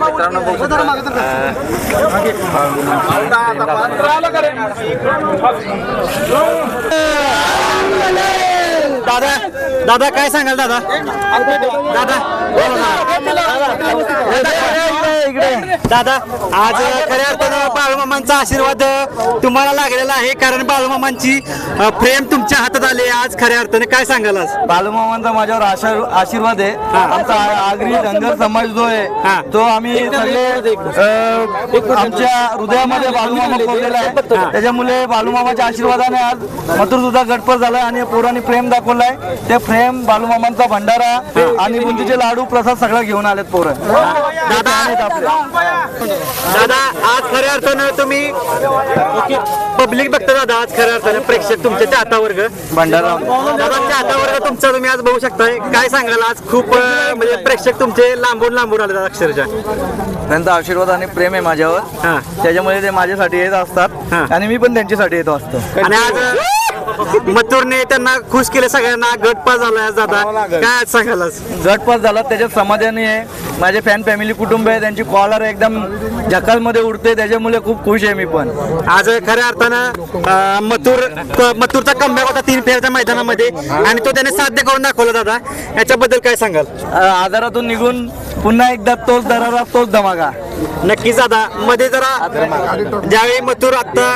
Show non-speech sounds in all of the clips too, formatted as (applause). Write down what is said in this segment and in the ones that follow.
मित्रांनो बघू दादा दादा काय सांगाल दादा दादा दादा आज खऱ्या अर्थानं बाळूमामांचा आशीर्वाद तुम्हाला लागलेला आहे. कारण बाळूमामांची प्रेम तुमच्या हातात आले आज खऱ्या अर्थाने. काय सांगाल आज? बालूमामांचा माझ्यावर आशा- आशीर्वाद आहे. आमचा आ- आगरी धनगर समाज जो हा. आहे तो आम्ही सगळे अ, आमच्या हृदयामध्ये बालूमामा कोरलेला आहे. त्याच्यामुळे बालूमामाच्या आशीर्वादाने आज मथुर सुद्धा गटपर झाला आणि पोरांनी प्रेम दाखवलाय. ते प्रेम बालूमामांचा भंडारा आणि बुंदीचे लाडू प्रसाद सगळं घेऊन आलेत पोरं. दादा. दादा आज खऱ्या अर्थानं तुम्ही पब्लिक बघता दादा आज खऱ्या अर्थानं प्रेक्षक तुमचे चाहता वर्ग भंडारा. दादा चाहता वर्ग तुमचा तुम्ही आज बघू शकताय काय सांगाल आज? खूप अ, म्हणजे प्रेक्षक तुमचे लांबून लांबून आले अक्षरशः. त्यांचा आशीर्वाद आणि प्रेम आहे माझ्यावर. हा. त्याच्यामुळे ते माझ्यासाठी येत हा. असतात आणि मी पण त्यांच्यासाठी येतो असतो. आणि आज (laughs) मथुरने त्यांना खुश केले सगळ्यांना गटपा झाला दादा. काय आज आज गटपास झाला त्याच्यात समाधानी आहे. माझे फॅन फॅमिली कुटुंब आहे त्यांची कॉलर एकदम मध्ये उडते त्याच्यामुळे खूप खुश आहे मी पण. आज खऱ्या अर्थानं मथुर मथुरचा कमबॅक होता तीन फेरच्या मैदानामध्ये आणि तो त्याने साध्य करून दाखवला दादा. याच्याबद्दल काय सांगाल? आजारातून निघून पुन्हा एकदा तोच दरारा तोच धमाका. नक्कीच दादा मध्ये जरा ज्यावेळी मथुर आता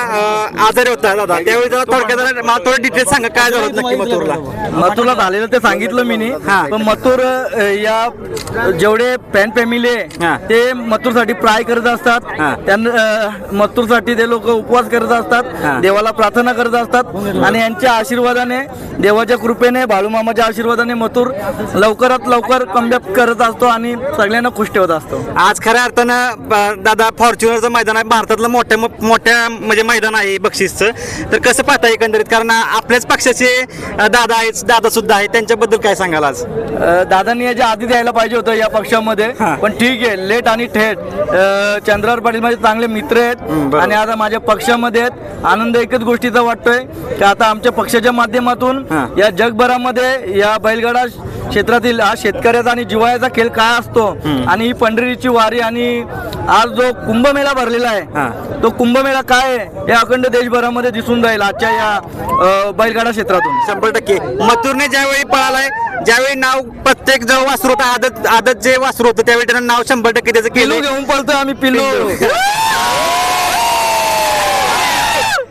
आजारी होता दादा त्यावेळी जरा थोडक्यात जरा मला थोडं डिटेल सांगा काय झालं नक्की मथुरला मथुरला झालेलं ते सांगितलं मी नी. पण मथुर या जेवढे फॅन फॅमिली. आहे ते मथुरसाठी प्राय करत असतात. त्यांना मथुरसाठी ते लोक उपवास करत. असतात देवाला प्रार्थना करत असतात आणि यांच्या आशीर्वादाने देवाच्या कृपेने बाळूमामाच्या आशीर्वादाने मथुर लवकरात लवकर कमबॅक करत असतो आणि सगळ्यांना खुश ठेवत असतो आज खऱ्या अर्थानं दादा फॉर्च्युनरचं मैदान आहे. भारतातलं मोठ्या मोठ्या म्हणजे मैदान आहे बक्षीसचं. तर कसं पाहता एकंदरीत? कारण आपल्याच पक्षाचे दादा आहेत दादा सुद्धा आहेत. त्यांच्याबद्दल काय सांगाल आज? दादांनी याच्या आधी द्यायला पाहिजे होतं या पक्षामध्ये. पण ठीक आहे लेट आणि थेट. चंद्रावर पाटील माझे चांगले मित्र आहेत. आणि आता माझ्या पक्षामध्ये आहेत. आनंद एकच गोष्टीचा वाटतोय की आता आमच्या पक्षाच्या माध्यमातून. या जगभरामध्ये या बैलगाडा क्षेत्रातील हा शेतकऱ्याचा आणि जिवाळ्याचा खेळ काय असतो आणि ही पंढरीची वारी आणि आज जो कुंभमेळा भरलेला हा. आहे तो कुंभमेळा काय आहे हे अखंड देशभरामध्ये दिसून जाईल आजच्या या बैलगाडा क्षेत्रातून? शंभर टक्के. मथुरने ज्यावेळी पळालाय ज्यावेळी नाव प्रत्येक जो वासरू होता आदत आदत जे वासरू होतं त्यावेळी त्यानं नाव शंभर टक्के त्याचं पिलू घेऊन पळतोय आम्ही पिलू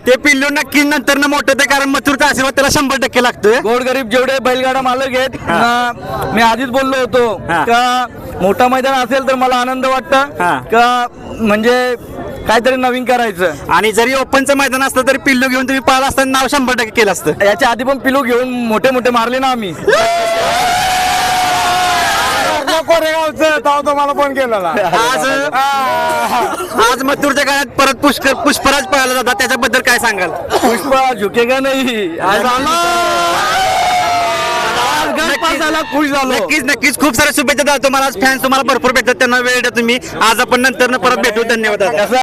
ते पिल्लू नक्की नंतर न मोठं ते कारण मथुरचा आशीर्वाद त्याला शंभर टक्के लागतोय. गोरगरीब जेवढे बैलगाडा मालक आहेत ना, मी आधीच बोललो होतो हा. का मोठा मैदान असेल तर मला आनंद हा. वाटतं का म्हणजे काहीतरी नवीन करायचं. आणि जरी ओपनचं मैदान असलं तरी पिल्लू घेऊन तुम्ही पळाला असताना नाव शंभर टक्के केलं असतं. याच्या आधी पण पिलू घेऊन मोठे मोठे मारले ना आम्ही. (laughs) मला फोन केलेला. आज आज मथुरच्या काळात परत पुष्कर पुष्पराज पळाला जातात त्याच्याबद्दल काय सांगाल? पुष्पा झुकेगा नाही? आज आज झाला खुश झालो. नक्कीच नक्कीच. खूप साऱ्या शुभेच्छा द्या तुम्हाला फॅन्स तुम्हाला भरपूर भेटतात. त्यांना वेळ द्या तुम्ही. आज आपण नंतर परत भेटू. धन्यवाद.